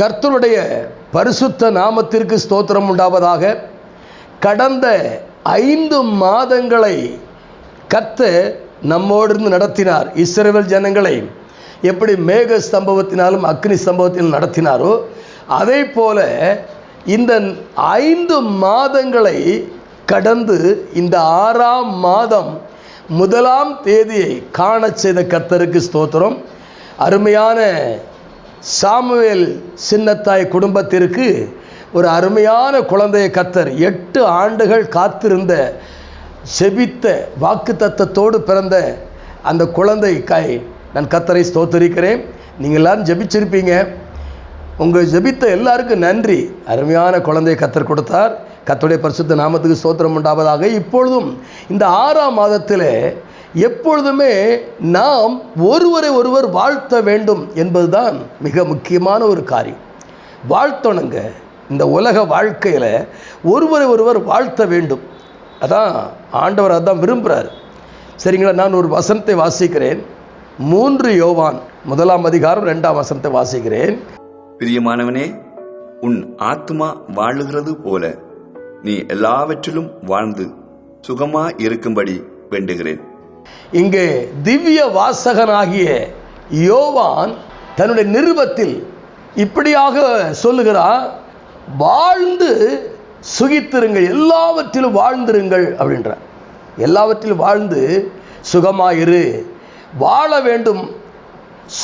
கர்த்தருடைய பரிசுத்த நாமத்திற்கு ஸ்தோத்திரம் உண்டாவதாக. கடந்த ஐந்து மாதங்களை கர்த்தர் நம்மோடு இருந்து நடத்தினார். இஸ்ரவேல் ஜனங்களை எப்படி மேக ஸ்தம்பவத்தினாலும் அக்னி ஸ்தம்பவத்திலும் நடத்தினாரோ அதே போல இந்த ஐந்து மாதங்களை கடந்து இந்த ஆறாம் மாதம் முதலாம் தேதியை காண செய்த கர்த்தருக்கு ஸ்தோத்திரம். அருமையான சாமுவேல் சின்னத்தாய் குடும்பத்திற்கு ஒரு அருமையான குழந்தையை கத்தர் எட்டு ஆண்டுகள் காத்திருந்த செபித்த வாக்கு தத்தத்தோடு பிறந்த அந்த குழந்தைக்காய் நான் கத்தரை ஸ்தோத்தரிக்கிறேன். நீங்கள் எல்லாரும் ஜெபிச்சிருப்பீங்க. உங்கள் ஜெபித்த எல்லாருக்கும் நன்றி. அருமையான குழந்தையை கத்தர் கொடுத்தார். கத்தருடைய பரிசுத்த நாமத்துக்கு ஸ்தோத்திரம் உண்டாவதாக. இப்பொழுதும் இந்த ஆறாம் மாதத்தில் எப்பொழுதுமே நாம் ஒருவரை ஒருவர் வாழ்த்த வேண்டும் என்பதுதான் மிக முக்கியமான ஒரு காரியம். வாழ்த்தணுங்க. இந்த உலக வாழ்க்கையில் ஒருவரை ஒருவர் வாழ்த்த வேண்டும். அதான் ஆண்டவர் அதான் விரும்புகிறார் சரிங்களா? நான் ஒரு வசனத்தை வாசிக்கிறேன். மூன்று யோவான் முதலாம் அதிகாரம் ரெண்டாம் வசனத்தை வாசிக்கிறேன். பிரியமானவனே உன் ஆத்மா வாழுகிறது போல நீ எல்லாவற்றிலும் வாழ்ந்து சுகமா இருக்கும்படி வேண்டுகிறேன். இங்கே திவ்ய வாசகனாகிய யோவான் தன்னுடைய நிருபத்தில் இப்படியாக சொல்லுகிறார் வாழ்ந்து சுகித்திருங்கள் எல்லாவற்றிலும் வாழ்ந்திருங்கள் அப்படின்ற எல்லாவற்றிலும் வாழ்ந்து சுகமாயிரு வாழ வேண்டும்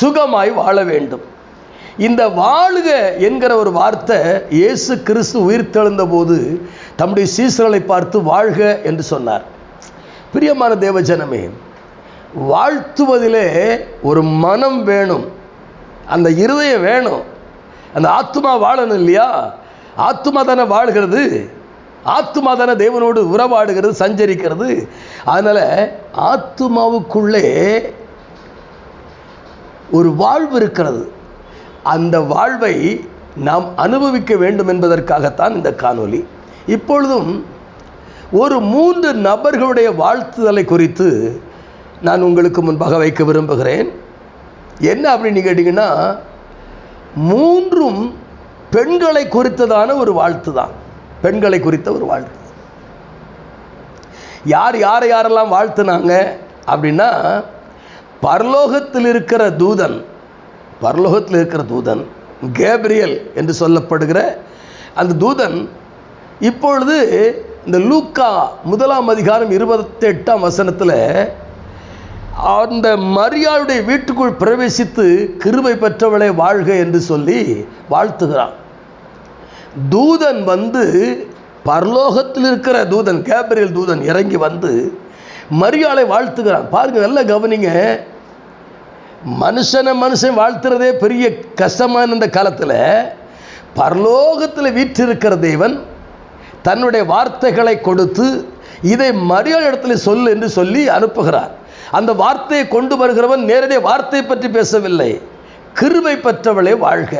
சுகமாய் வாழ வேண்டும். இந்த வாழுக என்கிற ஒரு வார்த்தை இயேசு கிறிஸ்து உயிர்த்தெழுந்த போது தம்முடைய சீசர்களை பார்த்து வாழ்க என்று சொன்னார். பிரியமான தேவஜனமே வாழ்த்துவதிலே ஒரு மனம் வேணும். அந்த இருதயம் வேணும். அந்த ஆத்மா வாழணும் இல்லையா? ஆத்மா தானே வாழ்கிறது. ஆத்மா தானே தேவனோடு உறவாடுகிறது சஞ்சரிக்கிறது. அதனால் ஆத்மாவுக்குள்ளே ஒரு வாழ்வு இருக்கிறது. அந்த வாழ்வை நாம் அனுபவிக்க வேண்டும் என்பதற்காகத்தான் இந்த காணொலி இப்பொழுதும் ஒரு மூன்று நபர்களுடைய வாழ்த்துதலை குறித்து நான் உங்களுக்கு முன்பாக வைக்க விரும்புகிறேன். என்ன அப்படின்னு கேட்டிங்கன்னா மூன்றும் பெண்களை குறித்ததான ஒரு வாழ்த்து தான் பெண்களை குறித்த ஒரு வாழ்த்து. யார் யாரை யாரெல்லாம் வாழ்த்துனாங்க அப்படின்னா பரலோகத்தில் இருக்கிற தூதன் பரலோகத்தில் இருக்கிற தூதன் கேப்ரியல் என்று சொல்லப்படுகிற அந்த தூதன் இப்பொழுது இந்த லூக்கா முதலாம் அதிகாரம் இருபத்தெட்டாம் வசனத்தில் அந்த மரியாளுடைய வீட்டுக்குள் பிரவேசித்து கிருபை பெற்றவளை வாழ்க என்று சொல்லி வாழ்த்துகிறான். தூதன் வந்து பரலோகத்தில் இருக்கிற தூதன் கேப்ரியல் தூதன் இறங்கி வந்து மரியாளை வாழ்த்துகிறான். பாருங்க நல்லா கவனிங்க. மனுஷனை மனுஷன் வாழ்த்துறதே பெரிய கஷ்டமான இந்த காலத்தில் பரலோகத்தில் வீற்றிருக்கிற தேவன் தன்னுடைய வார்த்தைகளை கொடுத்து இதை மரியாதை இடத்துல சொல் என்று சொல்லி அனுப்புகிறார். அந்த வார்த்தையை கொண்டு வருகிறவன் நேரடியாக வார்த்தை பற்றி பேசவில்லை. கிருமை பெற்றவளே வாழ்க.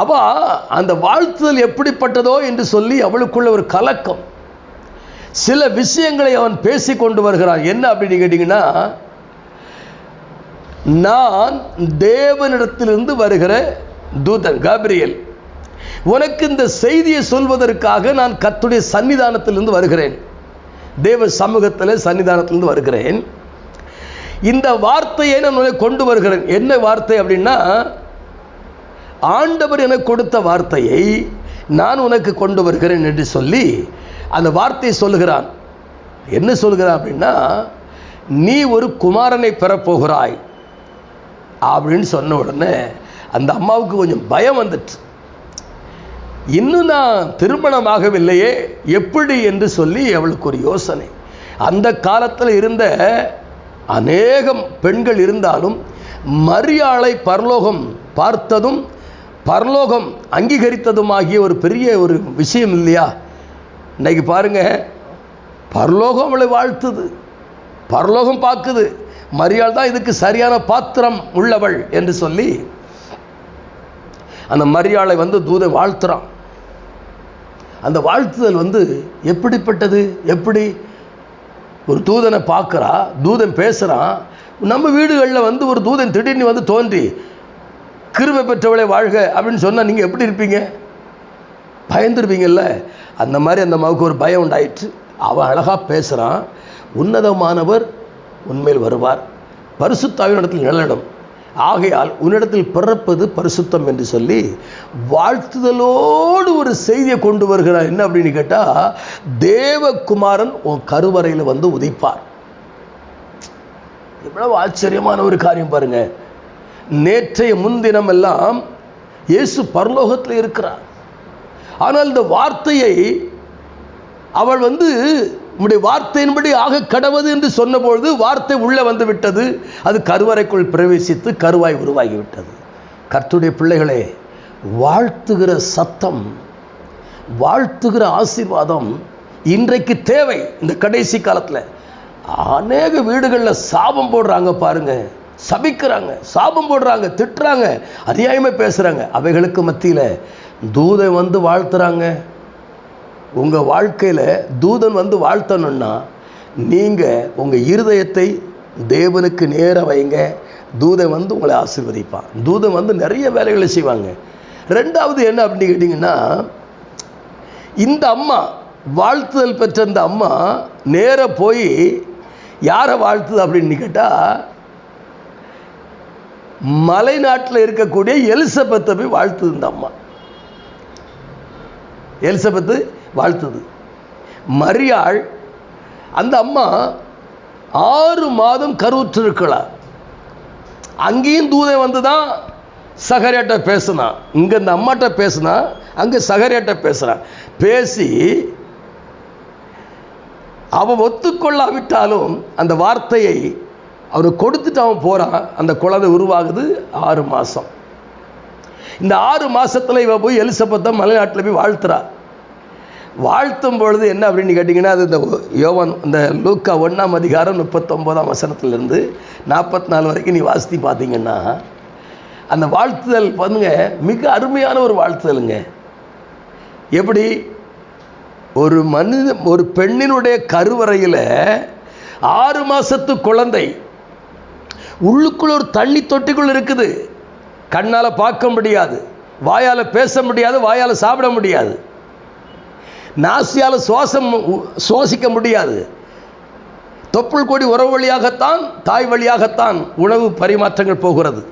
அவ அந்த வாழ்த்துதல் எப்படிப்பட்டதோ என்று சொல்லி அவளுக்குள்ள ஒரு கலக்கம். சில விஷயங்களை அவன் பேசி கொண்டு வருகிறான். என்ன அப்படின்னு கேட்டிங்கன்னா நான் தேவனிடத்திலிருந்து வருகிற தூதன் காபிரியல். உனக்கு இந்த செய்தியை சொல்வதற்காக நான் கத்துடைய சன்னிதானத்திலிருந்து வருகிறேன். தேவ சமூகத்தில் சன்னிதானத்திலிருந்து வருகிறேன். இந்த வார்த்தையை நான் உனக்கு கொண்டு வருகிறேன். என்ன வார்த்தை அப்படின்னா ஆண்டவர் எனக்கு கொடுத்த வார்த்தையை நான் உனக்கு கொண்டு வருகிறேன் என்று சொல்லி அந்த வார்த்தையை சொல்லுகிறான். என்ன சொல்கிறான் அப்படின்னா நீ ஒரு குமாரனை பெறப்போகிறாய் அப்படின்னு சொன்ன உடனே அந்த அம்மாவுக்கு கொஞ்சம் பயம் வந்துட்டு. இன்னும் நான் திருமணமாகவில்லையே எப்படி என்று சொல்லி அவளுக்கு ஒரு யோசனை. அந்த காலத்தில் இருந்த அநேகம் பெண்கள் இருந்தாலும் மரியாளை பரலோகம் பார்த்ததும் பரலோகம் அங்கீகரித்ததுமாகிய ஒரு பெரிய ஒரு விஷயம் இல்லையா? இன்னைக்கு பாருங்க பரலோகம் அவளை வாழ்த்துது. பரலோகம் பார்க்குது. மரியாள் தான் இதுக்கு சரியான பாத்திரம் உள்ளவள் என்று சொல்லி அந்த மரியாளை வந்து தூதை வாழ்த்துறான். அந்த வாழ்த்துதல் வந்து எப்படிப்பட்டது? எப்படி? ஒரு தூதனை பார்க்குறா தூதன் பேசுகிறான் நம்ம வீடுகளில் வந்து ஒரு தூதன் திடீர்னு வந்து தோன்றி கிருபை பெற்றவளை வாழ்க அப்படின்னு சொன்னால் நீங்கள் எப்படி இருப்பீங்க? பயந்துருப்பீங்கல்ல அந்த மாதிரி அந்த அம்மாவுக்கு ஒரு பயம் உண்டாயிற்று. அவன் அழகாக பேசுகிறான் உன்னதமானவர் உண்மையில் வருவார். பரிசுத்தாவினிடத்தில் நிழலிடும். ஆகையால் உன்னிடத்தில் பிறப்பது பரிசுத்தம் என்று சொல்லி வாழ்த்துதலோடு ஒரு செய்தியை கொண்டு வருகிறார். என்ன அப்படின்னு கேட்டால் தேவகுமாரன் உன் கருவறையில் வந்து உதைப்பார். எவ்வளவு ஆச்சரியமான ஒரு காரியம் பாருங்க. நேற்றைய முன்தினம் எல்லாம் இயேசு பரலோகத்தில் இருக்கிறார். ஆனால் இந்த வார்த்தையை அவள் வந்து உம்முடைய வார்த்தையின்படி ஆக கடவது என்று சொன்னபொழுது வார்த்தை உள்ளே வந்து விட்டது. அது கருவறைக்குள் பிரவேசித்து கருவாய் உருவாகி விட்டது. கர்த்துடைய பிள்ளைகளே வாழ்த்துகிற சத்தம் வாழ்த்துகிற ஆசீர்வாதம் இன்றைக்கு தேவை. இந்த கடைசி காலத்தில் அநேக வீடுகளில் சாபம் போடுறாங்க பாருங்க. சபிக்கிறாங்க சாபம் போடுறாங்க திட்டுறாங்க அநியாயமாக பேசுகிறாங்க அவைகளுக்கு மத்தியில் தூதை வந்து வாழ்த்துறாங்க. உங்கள் வாழ்க்கையில் தூதன் வந்து வாழ்த்தணும்னா நீங்கள் உங்கள் இருதயத்தை தேவனுக்கு நேர வைங்க. தூதன் வந்து உங்களை ஆசீர்வதிப்பான். தூதன் வந்து நிறைய வேலைகளை செய்வாங்க. ரெண்டாவது என்ன அப்படின்னு கேட்டிங்கன்னா இந்த அம்மா வாழ்த்துதல் பெற்ற இந்த அம்மா நேர போய் யாரை வாழ்த்துது அப்படின்னு கேட்டால் மலைநாட்டில் இருக்கக்கூடிய எலிசபெத்தை போய் வாழ்த்துது இந்த அம்மா. எலிசபெத்து வாழ்த்துது. மரியாள் அந்த அம்மா ஆறு மாதம் கருவுற்றிருக்கலாம் அங்கேயும் தூதன் வந்து தான் சகரியாட்ட பேசினான் இங்கே இந்த அம்மாட்ட பேசினா அங்கே சகரியாட்ட பேசுகிறான் பேசி அவன் ஒத்துக்கொள்ளாவிட்டாலும் அந்த வார்த்தையை அவர் கொடுத்துட்டு அவன் போகிறான் அந்த குழந்தை உருவாகுது ஆறு மாதம் இந்த ஆறு மாசத்துல இவன் போய் எலிசபத்தை மலைநாட்டில் போய் வாழ்த்துறான் வாழ்த்தும் பொழுது என்ன அப்படின்னு கேட்டிங்கன்னா அது இந்த யோவன் இந்த லூக்கா ஒன்றாம் அதிகாரம் முப்பத்தொம்போதாம் வசனத்துலேருந்து நாற்பத்தி நாலு வரைக்கும் நீ வாசித்து பார்த்தீங்கன்னா அந்த வாழ்த்துதல் பாருங்க மிக அருமையான ஒரு வாழ்த்துதலுங்க. எப்படி? ஒரு மனித ஒரு பெண்ணினுடைய கருவறையில் ஆறு மாதத்து குழந்தை உள்ளுக்குள்ள ஒரு தண்ணி தொட்டிக்குள் இருக்குது. கண்ணால் பார்க்க முடியாது வாயால் பேச முடியாது வாயால் சாப்பிட முடியாது. நாசியால் சுவாசம் சுவாசிக்க முடியாது. தொப்புள் கொடி உறவு வழியாகத்தான் தாய் வழியாகத்தான் உணவு பரிமாற்றங்கள் போகிறது.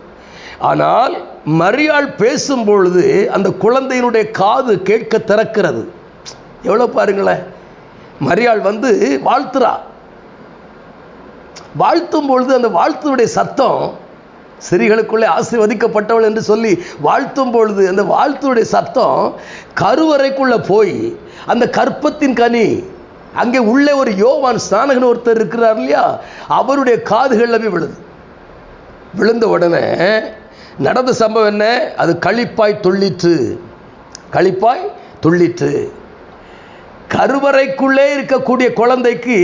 ஆனால் மரியாள் பேசும் பொழுது அந்த குழந்தையினுடைய காது கேட்க திறக்கிறது. எவ்வளோ பாருங்களேன். மரியாள் வந்து வாழ்த்துறா. வாழ்த்தும் பொழுது அந்த வாழ்த்துடைய சத்தம் சிறிகளுக்குள்ளே ஆசிர்வதிக்கப்பட்டவள் என்று சொல்லி வாழ்த்தும் பொழுது அந்த வாழ்த்துடைய சத்தம் கருவறைக்குள்ளே போய் அந்த கற்பத்தின் கனி. அங்கே உள்ளே ஒரு யோவான் ஸ்நானகன் ஒருத்தர் இருக்கிறார் இல்லையா? அவருடைய காதுகளில் போய் விழுது. விழுந்த உடனே நடந்த சம்பவம் என்ன? அது களிப்பாய் துள்ளிற்று. களிப்பாய் துள்ளிற்று. கருவறைக்குள்ளே இருக்கக்கூடிய குழந்தைக்கு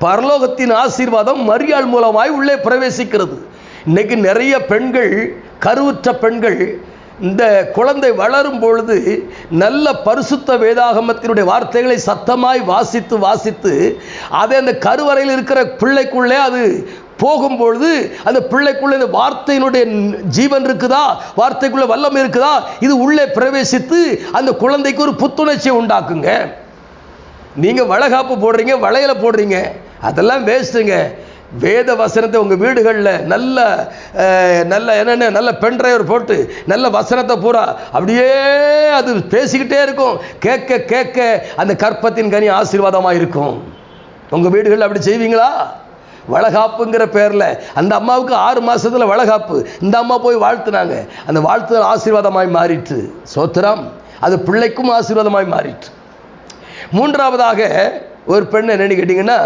பரலோகத்தின் ஆசீர்வாதம் மரியாள் மூலமாய் உள்ளே பிரவேசிக்கிறது. இன்னைக்கு நிறைய பெண்கள் கருவுற்ற பெண்கள் இந்த குழந்தை வளரும் பொழுது நல்ல பரிசுத்த வேதாகமத்தினுடைய வார்த்தைகளை சத்தமாய் வாசித்து வாசித்து அதை அந்த கருவறையில் இருக்கிற பிள்ளைக்குள்ளே அது போகும்பொழுது அந்த பிள்ளைக்குள்ள இந்த வார்த்தையினுடைய ஜீவன் இருக்குதா? வார்த்தைக்குள்ள வல்லம் இருக்குதா? இது உள்ளே பிரவேசித்து அந்த குழந்தைக்கு ஒரு புத்துணர்ச்சியை உண்டாக்குங்க. நீங்கள் வளகாப்பு போடுறீங்க வளையலை போடுறீங்க. அதெல்லாம் வேஸ்ட்டுங்க வேத வசனத்தை உங்கள் வீடுகளில் நல்ல நல்ல என்னென்ன நல்ல பென் டிரைவர் போட்டு நல்ல வசனத்தை பூரா அப்படியே அது பேசிக்கிட்டே இருக்கும். கேட்க கேட்க அந்த கற்பத்தின் கனி ஆசீர்வாதமாக இருக்கும். உங்கள் வீடுகளில் அப்படி செய்வீங்களா? வளகாப்புங்கிற பேரில். அந்த அம்மாவுக்கு ஆறு மாதத்தில் வளகாப்பு. இந்த அம்மா போய் வாழ்த்துனாங்க. அந்த வாழ்த்துதல் ஆசீர்வாதமாய் மாறிட்டு சோத்திரம். அது பிள்ளைக்கும் ஆசீர்வாதமாய் மாறிட்டு மூன்றாவதாக ஒரு பெண் என்னன்னு கேட்டிங்கன்னா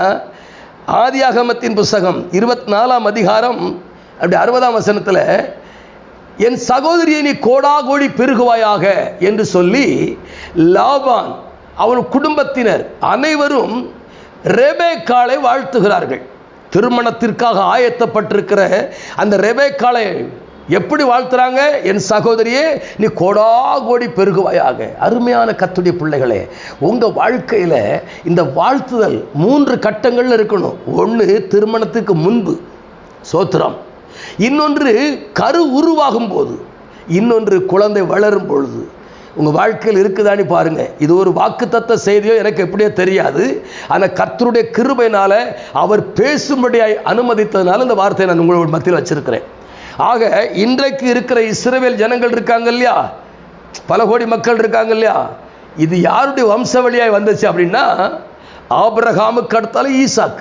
ஆதியாகமத்தின் புஸ்தகம் இருபத்தி நாலாம் அதிகாரம் அப்படி அறுபதாம் வசனத்தில் என் சகோதரியை நீ கோடா கோடி பெருகுவாயாக என்று சொல்லி லாபான் அவன் குடும்பத்தினர் அனைவரும் ரெபேக்காளை வாழ்த்துகிறார்கள். திருமணத்திற்காக ஆயத்தப்பட்டிருக்கிற அந்த ரெபேக்காலை எப்படி வாழ்த்துறாங்க? என் சகோதரியே நீ கோடா கோடி பெருகுவாயாக. அருமையான கத்துடைய பிள்ளைகளே உங்கள் வாழ்க்கையில் இந்த வாழ்த்துதல் மூன்று கட்டங்களில் இருக்கணும். ஒன்று திருமணத்துக்கு முன்பு சோத்திரம். இன்னொன்று கரு உருவாகும் போது இன்னொன்று குழந்தை வளரும் பொழுது. உங்கள் வாழ்க்கையில் இருக்குதான்னு பாருங்கள் இது ஒரு வாக்குத்தத்த செய்தியோ எனக்கு எப்படியோ தெரியாது. ஆனால் கர்த்தருடைய கிருபையினால் அவர் பேசும்படியாய் அனுமதித்ததுனால இந்த வார்த்தையை நான் உங்களோட மத்தியில் வச்சிருக்கிறேன். ஆக இன்றைக்கு இருக்கிற இஸ்ரவேல் ஜனங்கள் இருக்காங்க இல்லையா? பல கோடி மக்கள் இருக்காங்க இல்லையா? இது யாருடைய வம்சவழியாய் வந்துச்சு அப்படின்னா ஆபிரகாமுக்கு அடுத்தால ஈசாக்.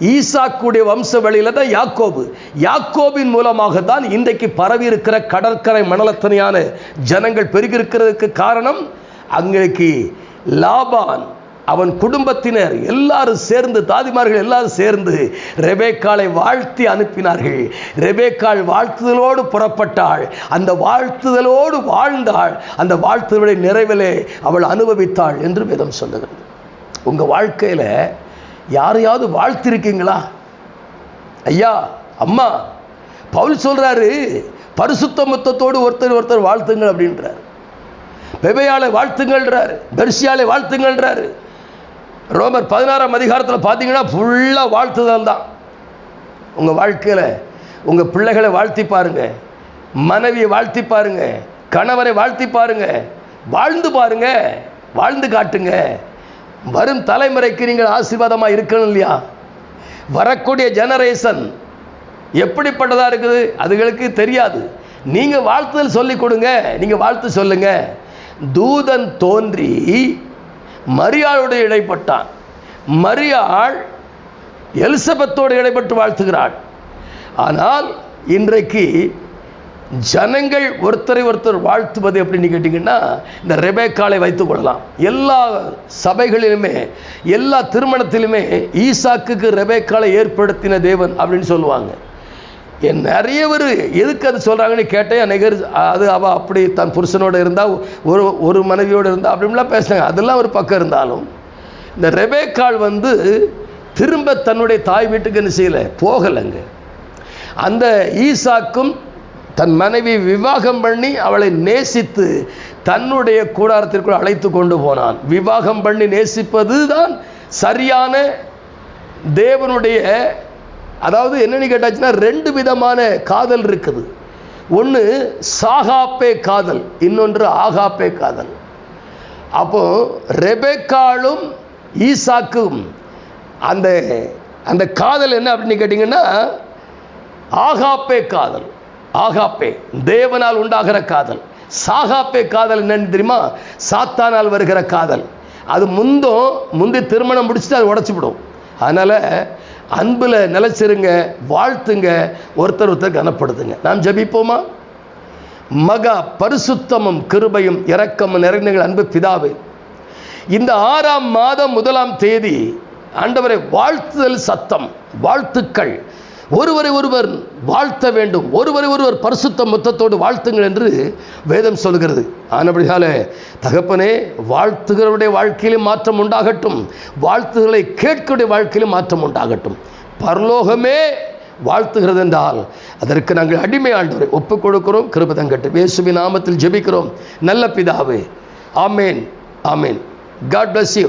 ஈசாக்குடைய வம்ச வழியில தான் யாக்கோபு. யாக்கோபின் மூலமாக தான் இன்றைக்கு பரவி இருக்கிற கடற்கரை மணலத்தனையான ஜனங்கள் பெருகிருக்கிறதுக்கு காரணம் அங்களுக்கு லாபான். அவன் குடும்பத்தினர் எல்லாரும் சேர்ந்து தாதிமார்கள் எல்லாரும் சேர்ந்து ரெபேக்காளை வாழ்த்தி அனுப்பினார்கள். ரெபேக்கால் வாழ்த்துதலோடு புறப்பட்டாள். அந்த வாழ்த்துதலோடு வாழ்ந்தாள். அந்த வாழ்த்துதலுடைய நிறைவிலே அவள் அனுபவித்தாள் என்று வேதம் சொல்லுகிறது. உங்க வாழ்க்கையில யாரையாவது வாழ்த்திருக்கீங்களா? ஐயா அம்மா பவுல் சொல்றாரு பரிசுத்த மொத்தத்தோடு ஒருத்தர் ஒருத்தர் வாழ்த்துங்கள் அப்படின்றார். பெபையாலை வாழ்த்துங்கள்ன்றார். பெர்சியாலை வாழ்த்துங்கள்ன்றாரு. ரோமர் பதினாறாம் அதிகாரத்தில் பார்த்தீங்கன்னா ஃபுல்லாக வாழ்த்துதல் தான். உங்கள் வாழ்க்கையில் உங்கள் பிள்ளைகளை வாழ்த்தி பாருங்கள் மனைவியை வாழ்த்தி பாருங்க. கணவரை வாழ்த்தி பாருங்கள் வாழ்ந்து பாருங்கள் வாழ்ந்து காட்டுங்க. வரும் தலைமுறைக்கு நீங்கள் ஆசீர்வாதமாக இருக்கணும் இல்லையா? வரக்கூடிய ஜெனரேஷன் எப்படிப்பட்டதாக இருக்குது? அதுகளுக்கு தெரியாது. நீங்கள் வாழ்த்துதல் சொல்லிக் கொடுங்க. நீங்கள் வாழ்த்து சொல்லுங்கள் தூதன் தோன்றி மரியாளுடைய இடைப்பட்டான். மரியாள் எலிசபெத்தோடு இடைப்பட்டு வாழ்த்துகிறாள். ஆனால் இன்றைக்கு ஜனங்கள் ஒருத்தரை ஒருத்தர் வாழ்த்துவது எப்படின்னு கேட்டிங்கன்னா இந்த ரெபேக்காலை வைத்து கொள்ளலாம். எல்லா சபைகளிலுமே எல்லா திருமணத்திலுமே ஈசாக்குக்கு ரெபேக்காலை ஏற்படுத்தின தேவன் அப்படின்னு சொல்லுவாங்க. என் நிறைய பேர் எதுக்கு அது சொல்கிறாங்கன்னு கேட்டேன். நிகர் அது அவள் அப்படி தன் புருஷனோடு இருந்தால் ஒரு ஒரு மனைவியோடு இருந்தால் அப்படின்லாம் பேசினாங்க. அதெல்லாம் ஒரு பக்கம் இருந்தாலும் இந்த ரெபேக்கால் வந்து திரும்ப தன்னுடைய தாய் வீட்டுக்கு என்ன செய்யலை? போகலைங்க. அந்த ஈசாக்கும் தன் மனைவி விவாகம் பண்ணி அவளை நேசித்து தன்னுடைய கூடாரத்திற்குள் அழைத்து கொண்டு போனான். விவாகம் பண்ணி நேசிப்பது தான் சரியான தேவனுடைய அதாவது என்னன்னு கேட்டாச்சுன்னா ரெண்டு விதமான காதல் இருக்குது. ஒன்று சாகாப்பே காதல் இன்னொன்று ஆகாப்பே காதல். அப்போ ரெபேக்காலும் ஈசாக்கும் அந்த அந்த காதல் என்ன அப்படின்னு கேட்டிங்கன்னா ஆகாப்பே காதல் ஆகாப்பே தேவனால் உண்டாகிற காதல். சாகாப்பே காதல் என்னன்னு தெரியுமா? சாத்தானால் வருகிற காதல். அது முந்தும் முந்தி திருமணம் முடிச்சுட்டு அது உடச்சி விடும் அதனால் அன்பில் நிலைச்சிருங்க வாழ்த்துங்க. ஒருத்தர் ஒருத்தர் கனப்படுத்துங்க. நாம் ஜபிப்போமா? மகா பரிசுத்தமும் கிருபையும் இரக்கமும் நிறைந்தங்கள் அன்பு பிதாவே இந்த ஆறாம் மாதம் முதலாம் தேதி ஆண்டவரை வாழ்த்துதல் சத்தம் வாழ்த்துக்கள். ஒருவரை ஒருவர் வாழ்த்த வேண்டும். ஒருவரை ஒருவர் பரிசுத்த மொத்தத்தோடு வாழ்த்துங்கள் என்று வேதம் சொல்கிறது. ஆனபடியால தகப்பனே வாழ்த்துகிறவருடைய வாழ்க்கையிலும் மாற்றம் உண்டாகட்டும். வாழ்த்துகளை கேட்கக்கூடிய வாழ்க்கையிலும் மாற்றம் உண்டாகட்டும். பரலோகமே வாழ்த்துகிறது என்றால் அதற்கு நாங்கள் அடிமை ஆண்டவரை ஒப்புக் கொடுக்கிறோம். கிருபதங்கட்டு இயேசுவின் நாமத்தில் ஜெபிக்கிறோம். நல்ல பிதாவே. ஆமேன். ஆமேன். God bless you